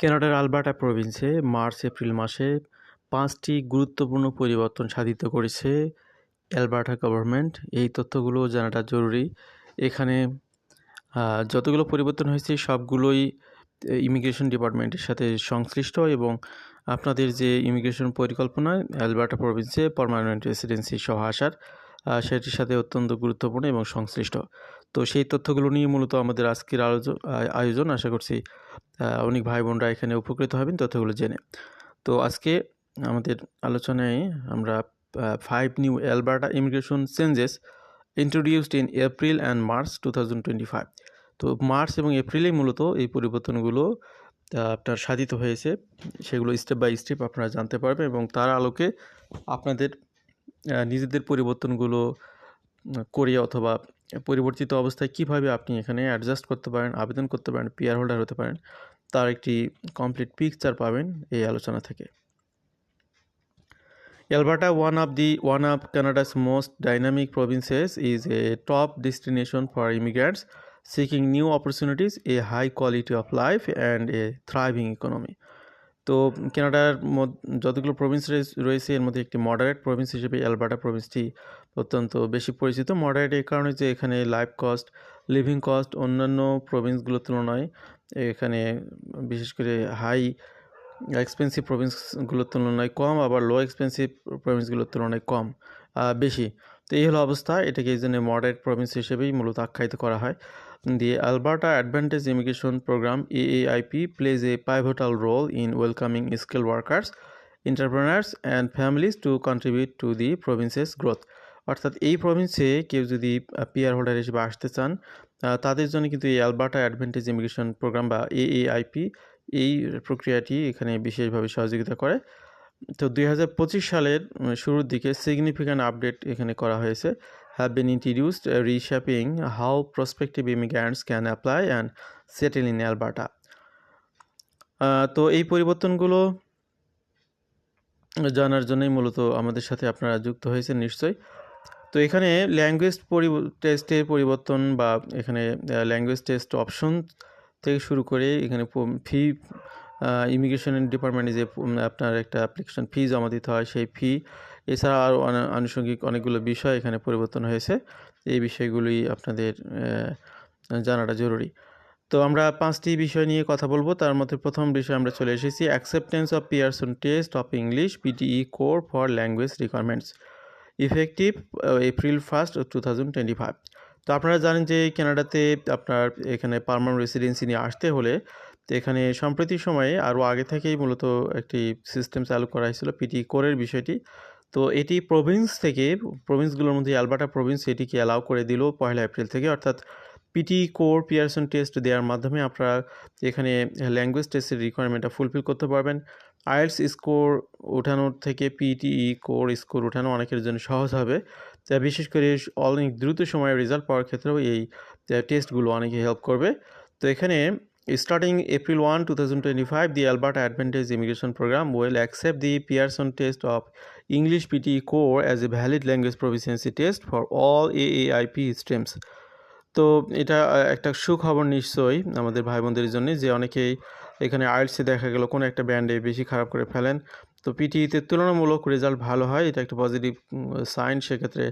কানাডার আলবার্টা প্রভিন্সে March, April মাসে পাঁচটি গুরুত্বপূর্ণ পরিবর্তন সাধিত করেছে অ্যালবার্টা গভর্নমেন্ট। এই তথ্যগুলো জানাটা জরুরি। এখানে যতগুলো পরিবর্তন হয়েছে, সবগুলোই ইমিগ্রেশন ডিপার্টমেন্টের সাথে সংশ্লিষ্ট এবং আপনাদের যে ইমিগ্রেশন পরিকল্পনা, অ্যালবার্টা প্রভিন্সে পারমানেন্ট রেসিডেন্সি সহ আসার সেটির সাথে অত্যন্ত গুরুত্বপূর্ণ এবং সংশ্লিষ্ট। তো সেই তথ্যগুলো নিয়ে মূলত আমাদের আজকের আয়োজন আশা করছি অনেক ভাই বোনরা এখানে উপকৃত হবেন তথ্যগুলো জেনে। তো আজকে আমাদের আলোচনায় আমরা five new Alberta immigration changes introduced in April and March to তো মার্চ এবং এপ্রিলেই মূলত এই পরিবর্তনগুলো আপনার সাধিত হয়েছে। সেগুলো স্টেপ বাই স্টেপ আপনারা জানতে পারবেন এবং তার আলোকে আপনাদের নিজেদের পরিবর্তনগুলো করে অথবা পরিবর্তিত অবস্থায় কীভাবে আপনি এখানে অ্যাডজাস্ট করতে পারেন, আবেদন করতে পারেন পিয়ার হোল্ডার হতে পারেন, তার একটি কমপ্লিট পিকচার পাবেন এই আলোচনা থেকে। Alberta one of the one of Canada's most dynamic provinces is a top destination for immigrants seeking new opportunities a high quality of life and a thriving economy তো কানাডার যতগুলো প্রভিন্স রয়েছে এর মধ্যে একটি মডারেট প্রভিন্স হিসেবে Alberta প্রভিন্সটি অত্যন্ত বেশি পরিচিত। মডারেট এই কারণে যে এখানে লাইফ কস্ট লিভিং কস্ট অন্যান্য প্রভিন্সগুলোর তুলনায় এখানে বিশেষ করে হাই এক্সপেন্সিভ প্রভিন্সগুলোর তুলনায় কম, আবার লো এক্সপেন্সিভ প্রভিন্সগুলোর তুলনায় কম বেশি। তো এই হলো অবস্থা। এটাকে এই জন্য মডারেট প্রভিন্স হিসেবেই মূলত আখ্যায়িত করা হয়। The Alberta advantage immigration program AAIP plays a pivotal role in welcoming skill workers entrepreneurs and families to contribute to the province's growth অর্থাৎ এই প্রভিন্সে কেউ যদি পিয়ার হোল্ডার হিসেবে আসতে চান তাদের জন্য কিন্তু এই অ্যালবার্টা অ্যাডভান্টেজ ইমিগ্রেশন প্রোগ্রাম বা এএআইপি এই প্রক্রিয়াটি এখানে বিশেষভাবে সহযোগিতা করে। তো দুই হাজার পঁচিশ সালের শুরুর দিকে সিগনিফিকেন্ট আপডেট এখানে করা হয়েছে। Have been introduced, uh, reshaping how prospective immigrants can apply and settle in Alberta. তো এই পরিবর্তনগুলো জানার জন্যই মূলত আমাদের সাথে আপনারা যুক্ত হয়েছেন নিশ্চয়ই তো এখানে ল্যাঙ্গুয়েজ টেস্টের পরিবর্তন বা এখানে ল্যাঙ্গুয়েজ টেস্ট অপশন থেকে শুরু করে এখানে ফি ইমিগ্রেশন ডিপার্টমেন্টে যে আপনার একটা অ্যাপ্লিকেশন ফি জমা দিতে হয় সেই ফি এছাড়া আরও আনুষঙ্গিক অনেকগুলো বিষয় এখানে পরিবর্তন হয়েছে। এই বিষয়গুলি আপনাদের জানাটা জরুরি। তো আমরা পাঁচটি বিষয় নিয়ে কথা বলব। তার মধ্যে প্রথম বিষয় আমরা চলে এসেছি acceptance of Pearson test of English PTE core for language requirements effective April first two thousand twenty five তো আপনারা জানেন যে কানাডাতে আপনার এখানে পারমানেন্ট রেসিডেন্সি নিয়ে আসতে হলে তো এখানে সম্প্রতি সময়ে আরও আগে থেকেই মূলত একটি সিস্টেম চালু করা হয়েছিল পিটি কোরের বিষয়টি। তো এটি প্রভিন্স থেকে প্রভিন্সগুলোর মধ্যে অ্যালবার্টা প্রভিন্স এটিকে অ্যালাউ করে দিল পয়লা এপ্রিল থেকে। অর্থাৎ পিটি কোর পিয়ারসন টেস্ট দেওয়ার মাধ্যমে আপনারা এখানে ল্যাঙ্গুয়েজ টেস্টের রিকোয়ারমেন্টটা ফুলফিল করতে পারবেন। আইএলস স্কোর ওঠানোর থেকে পিটিই কোর স্কোর ওঠানো অনেকের জন্য সহজ হবে। তা বিশেষ করে অনেক দ্রুত সময়ে রেজাল্ট পাওয়ার ক্ষেত্রেও এই টেস্টগুলো অনেকে হেল্প করবে। তো এখানে Starting April 1, 2025, the Alberta Advantage Immigration Program will accept the Pearson test of English PTE Core as a valid language proficiency test for all AAIP streams. তো এটা একটা সুখবর নিশ্চয়ই আমাদের ভাই বোনদের জন্য যে অনেকেই এখানে আইএলসে দেখা গেল কোনো একটা ব্যান্ডে বেশি খারাপ করে ফেলেন। তো পিটিইতে তুলনামূলক রেজাল্ট ভালো হয়, এটা একটা পজিটিভ সাইন সেক্ষেত্রে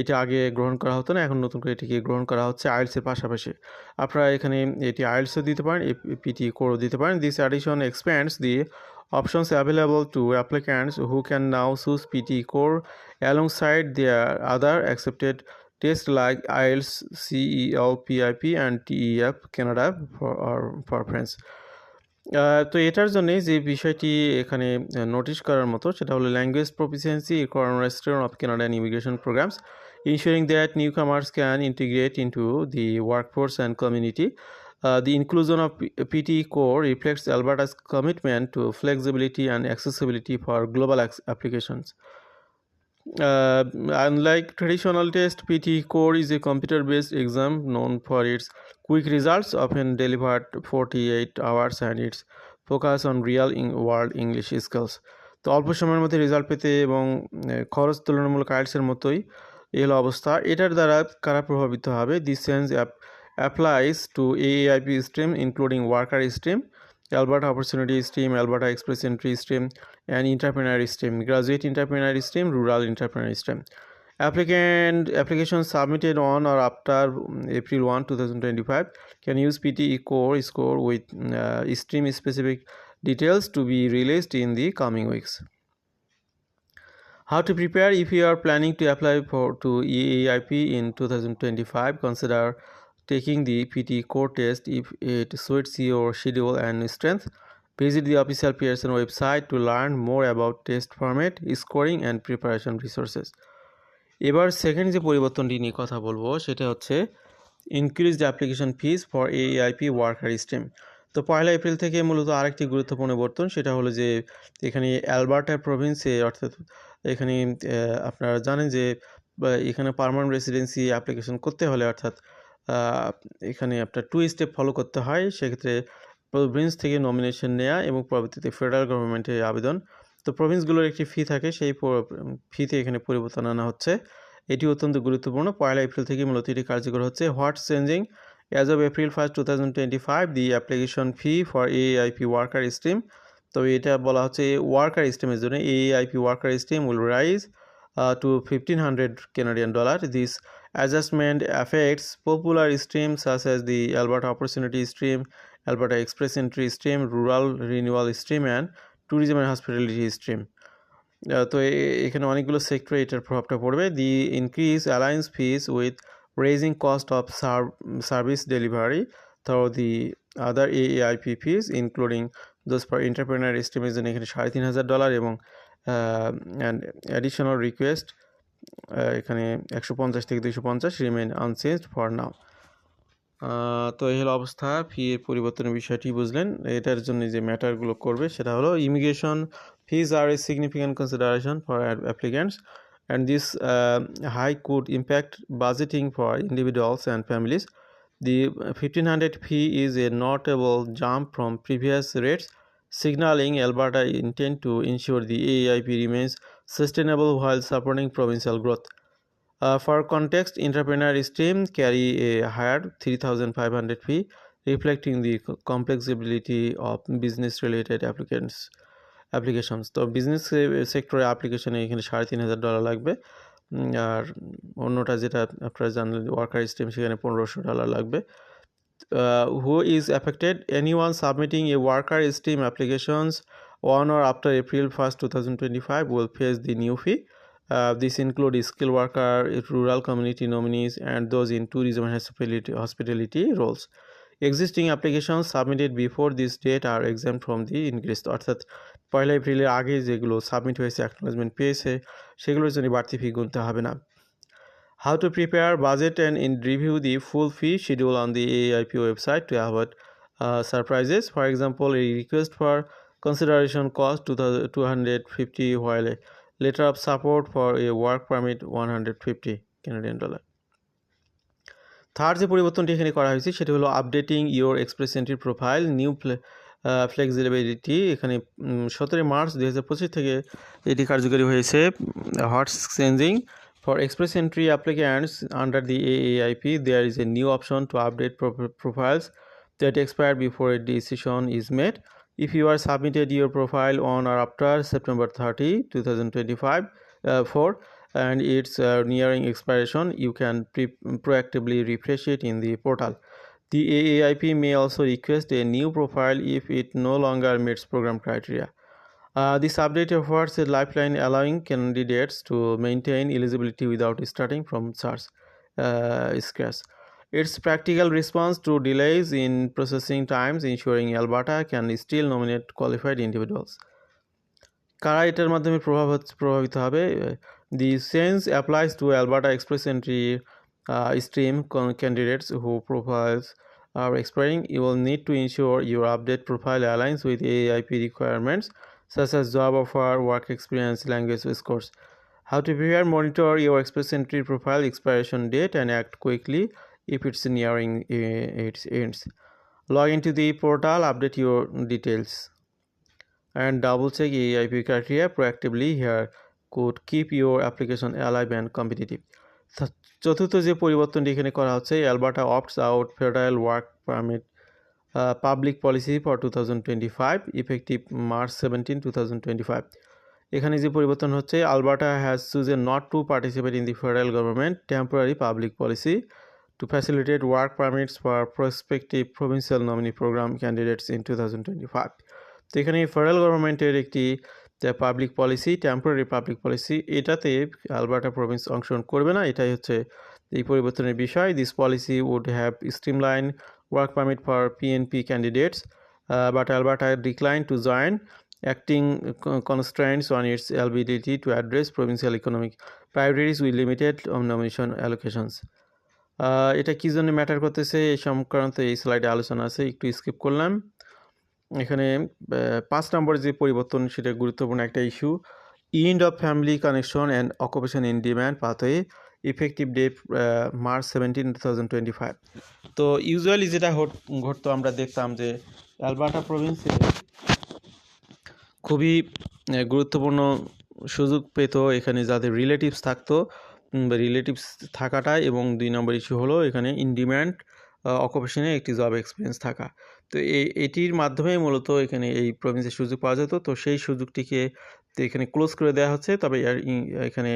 এটা আগে গ্রহণ করা হতো না, এখন নতুন করে এটিকে গ্রহণ করা হচ্ছে আইএলসের পাশাপাশি। আপনারা এখানে এটি আইএলসও দিতে পারেন পিটি কোরও দিতে পারেন। This addition expands the options available to applicants who can now choose PT core alongside their other accepted tests like IELTS, CEL, PIP and TEF Canada for, or for friends. তো এটার জন্য যে বিষয়টি এখানে notice করার মতো সেটা হলো language proficiency cornerstone of Canadian immigration programs ensuring that newcomers can integrate into the workforce and community. Uh, the inclusion of PTE core reflects Alberta's commitment to flexibility and accessibility for global applications. Uh, unlike traditional test, PTE core is a computer-based exam known for its quick results, often delivered 48 hours, and its focus on real-world English skills. তো অল্প সময়ের মধ্যে result পেতে এবং খরচ তুলনামূলক আইটসের মতোই এই হলো অবস্থা এটার দ্বারা কারা প্রভাবিত হবে this change applies to AAIP stream including worker stream, Alberta Opportunity Stream, Alberta Express Entry Stream, and Entrepreneur Stream, Graduate Entrepreneur Stream, Rural Entrepreneur Stream. Applicant application submitted on or after mm, April 1, 2025 can use PTE core score with uh, stream specific details to be released in the coming weeks. How to prepare if you are planning to apply for to EAIP in 2025 consider taking the PT core test if it suits your schedule and strength. Visit the official Pearson website to learn more about test format, scoring, and preparation resources. এবার second যে পরিবর্তনটি নিয়ে কথা বলব সেটা হচ্ছে increased application fees for AIP worker stream তো পয়লা এপ্রিল থেকে মূলত আরেকটি গুরুত্বপূর্ণ পরিবর্তন সেটা হলো যে এখানে অ্যালবার্টা প্রভিন্সে অর্থাৎ এখানে আপনারা জানেন যে এখানে পারমানেন্ট রেসিডেন্সি অ্যাপ্লিকেশন করতে হলে অর্থাৎ এখানে আপনার টু স্টেপ ফলো করতে হয়। সেক্ষেত্রে প্রভিন্স থেকে নমিনেশন নেওয়া এবং পরবর্তীতে ফেডারেল গভর্নমেন্টের আবেদন। তো প্রভিন্সগুলোর একটি ফি থাকে। সেই ফিতে এখানে পরিবর্তন আনা হচ্ছে। এটি অত্যন্ত গুরুত্বপূর্ণ। পয়লা এপ্রিল থেকে মূলত এটি কার্যকর হচ্ছে। What's changing as of April first two thousand twenty five the application fee for AIP worker stream তবে এটা বলা হচ্ছে ওয়ার্কার স্ট্রিমের জন্য। AIP worker stream will rise to fifteen hundred Canadian dollar this adjustment affects popular streams such as the Alberta Opportunity Stream, Alberta Express Entry Stream, Rural Renewal Stream, and tourism and hospitality stream তো এখানে অনেকগুলো সেক্টরে এটার প্রভাবটা পড়বে। The increase aligns fees with raising cost of service delivery through the other AIP fees including those for entrepreneur স্ট্রিমের জন্য এখানে সাড়ে তিন হাজার ডলার এবং অ্যান্ড অ্যাডিশনাল রিকোয়েস্ট এখানে একশো পঞ্চাশ থেকে দুইশো পঞ্চাশ রিমেন আনচেঞ্জড ফর নাও তো এই হলো অবস্থা। ফি পরিবর্তনের বিষয়টি বুঝলেন। এটার জন্য যে ম্যাটারগুলো করবে সেটা হলো immigration fees are a significant consideration for applicants and this high could impact budgeting for individuals and families families The 1500 fee is a notable jump from previous rates, signaling Alberta intent to ensure the AIP remains sustainable while supporting provincial growth. Uh, for context, entrepreneur stream carry a higher 3500 fee, reflecting the complexity of business related applicants applications তো business সেক্টরে অ্যাপ্লিকেশনে এখানে সাড়ে তিন হাজার dollar লাগবে আর অন্যটা যেটা আপনারা জানলেন ওয়ার্কার স্টিম সেখানে পনেরোশো ডলার লাগবে who is affected anyone submitting a worker stream applications on or after April 1st, 2025 will face the new fee. Uh, this includes skilled worker, rural community nominees, and those in tourism and hospitality, hospitality roles. Existing applications submitted before this date are exempt from the increase অর্থাৎ পয়লা এপ্রিলের আগে যেগুলো submit হয়েছে acknowledgement পেয়েছে সেগুলোর জন্য বাড়তি ফি গুনতে হবে না to prepare budget and in review the full fee schedule on the AIP website to avoid uh, surprises. For example, a request for consideration cost 250 while a letter of support for a work permit 150 Canadian dollar. Third যে পরিবর্তনটি এখানে করা হয়েছে, সেটা হলো updating your express entry profile new flexibility এখানে সতেরোই March দুই হাজার পঁচিশ থেকে এটি কার্যকরী হয়েছে what changing for express entry applicants under the AIP there is a new option to update profiles that expire before a decision is made if you are submitted your profile on or after September 30 2025 uh, for and it's uh, nearing expiration you can proactively refresh it in the portal. The AAIP may also request a new profile if it no longer meets program criteria. Uh, this update offers a lifeline allowing candidates to maintain eligibility without starting from uh, scratch its practical response to delays in processing times ensuring Alberta can still nominate qualified individuals. কারা এটার মাধ্যমে প্রভাব প্রভাবিত হবে the sense applies to Alberta Express Entry stream candidates who profiles are expiring you will need to ensure your update profile aligns with AIP requirements such as job offer work experience language scores how to prepare monitor your express entry profile expiration date and act quickly if it's nearing its ends. Log into the portal, update your details, and double check AIP criteria proactively here could keep your application alive and competitive. চতুর্থ যে পরিবর্তনটি এখানে করা হচ্ছে Alberta opts out federal work permit public policy for two thousand twenty five effective March seventeen two thousand twenty five এখানে যে পরিবর্তন হচ্ছে Alberta has chosen not to participate in the federal government temporary public policy permits for prospective provincial nominee program candidates in two thousand twenty five তো এখানে federal গভর্নমেন্টের একটি public policy temporary public policy এটাতে Alberta province অংশগ্রহণ করবে না, এটাই হচ্ছে এই পরিবর্তনের বিষয় this policy would have streamline work permit for PNP candidates but Alberta decline to join acting constraints on its ability to address provincial economic priorities with limited nomination allocations. এটা কী জন্য ম্যাটার করতেছে? এই সংক্রান্ত এই স্লাইডে আলোচনা আছে, একটু স্কিপ করলাম। এখানে পাঁচ নম্বর যে পরিবর্তন, সেটা গুরুত্বপূর্ণ একটা issue end of family connection and occupation in demand pathway effective date March seventeen two thousand twenty five তো ইউজুয়ালি যেটা ঘটতো, আমরা দেখতাম যে অ্যালবার্টা প্রভিন্সে খুবই গুরুত্বপূর্ণ সুযোগ পেত। এখানে যাদের রিলেটিভস থাকতো রিলেটিভস থাকাটা এবং দুই নম্বর ইস্যু হলো এখানে ইন ডিম্যান্ড অকুপেশনে একটি জব এক্সপিরিয়েন্স থাকা। তো এটির মাধ্যমে মূলত এখানে এই প্রভিন্সের সুযোগ পাওয়া যেত। তো সেই সুযোগটিকে এখানে ক্লোজ করে দেওয়া হচ্ছে। তবে এখানে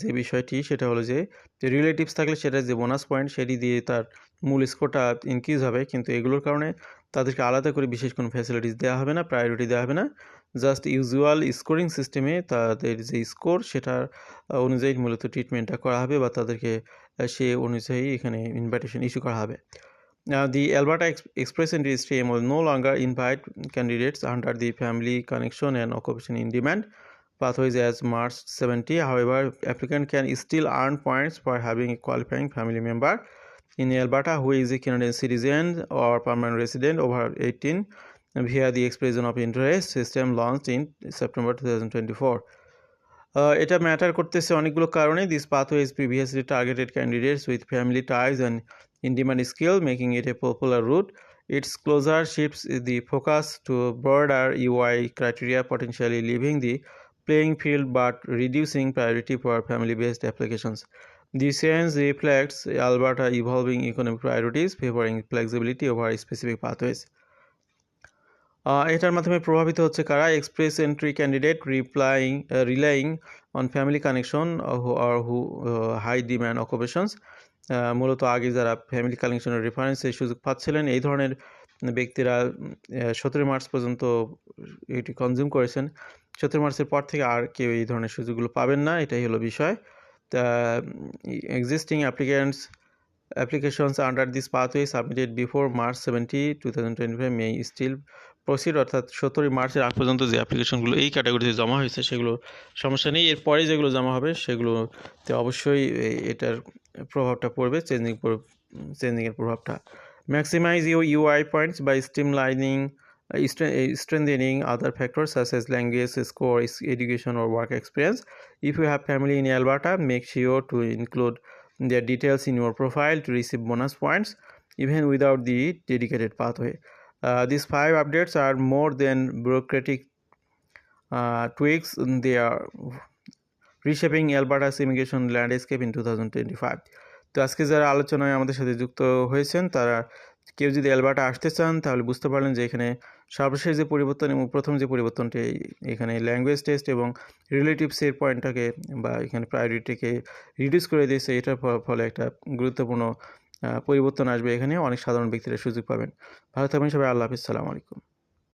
যে বিষয়টি সেটা হলো যে রিলেটিভস থাকলে সেটা যে বোনাস পয়েন্ট সেটি দিয়ে তার মূল স্কোরটা ইনক্রিজ হবে। কিন্তু এগুলোর কারণে তাদেরকে আলাদা করে বিশেষ কোনো ফ্যাসিলিটিস দেওয়া হবে না প্রায়োরিটি দেওয়া হবে না। জাস্ট ইউজুয়াল স্কোরিং সিস্টেমে তাদের যে স্কোর, সেটার অনুযায়ী মূলত ট্রিটমেন্টটা করা হবে বা তাদেরকে সে অনুযায়ী এখানে ইনভাইটেশন ইস্যু করা হবে। The Alberta express end registry M will no longer invite candidates under the family connection and occupation in demand pathways as March seventy however applicant can still earn points for having a qualifying family member in Alberta who is a Canadian citizen or permanent resident over eighteen via the expression of interest system launched in September 2024. এটা matter করতেছে অনেকগুলো কারণে this pathway is previously targeted candidates with family ties and in demand skill, making it a popular route. Its closure shifts the focus to broader UI criteria, potentially leaving the playing field but reducing priority for family-based applications. The change reflects Alberta evolving economic priorities, favoring flexibility over specific pathways. এটার মাধ্যমে প্রভাবিত হচ্ছে কারা? Express entry candidate replying relying on family connection R who high demand occupations মূলত আগে যারা family কালেকশনের রেফারেন্সে সুযোগ পাচ্ছিলেন, এই ধরনের ব্যক্তিরা সতেরো মার্চ পর্যন্ত এটি কনজিউম করেছেন। সতেরো মার্চের পর থেকে আর কেউ এই ধরনের সুযোগগুলো পাবেন না, এটাই হলো বিষয়। তা existing applicants applications under this pathway submitted before March 70 2025 may still proceed অর্থাৎ সতেরোই মার্চের আগ পর্যন্ত যে অ্যাপ্লিকেশনগুলো এই ক্যাটাগরিতে জমা হয়েছে, সেগুলো সমস্যা নেই। এরপরে যেগুলো জমা হবে, সেগুলোতে অবশ্যই এটার প্রভাবটা পড়বে চেঞ্জিং চেঞ্জিংয়ের প্রভাবটা। Maximize you you I points বা streamlining strengthening other factor such as language score education or work experience if you have family in Alberta make sure to include their details in your profile to receive bonus points even without the dedicated pathway Uh, these five updates are more than bureaucratic uh, tweaks. They are reshaping Alberta's immigration landscape in 2025. তো আজকে যারা আলোচনায় আমাদের সাথে যুক্ত হয়েছেন তারা কেউ যদি অ্যালবার্টা আসতে চান তাহলে বুঝতে পারলেন যে এখানে সর্বশেষ যে পরিবর্তন এবং প্রথম যে পরিবর্তনটি এখানে ল্যাঙ্গুয়েজ টেস্ট এবং রিলেটিভসের পয়েন্টটাকে বা এখানে প্রায়োরিটিকে রিডিউস করে দিয়েছে এটার ফলে একটা গুরুত্বপূর্ণ পরিবর্তন আসবে এখানে, অনেক সাধারণ ব্যক্তিরা সুযোগ পাবেন। ভালো থাকবেন সবাই, আল্লাহ হাফিজ, সালাম আলাইকুম।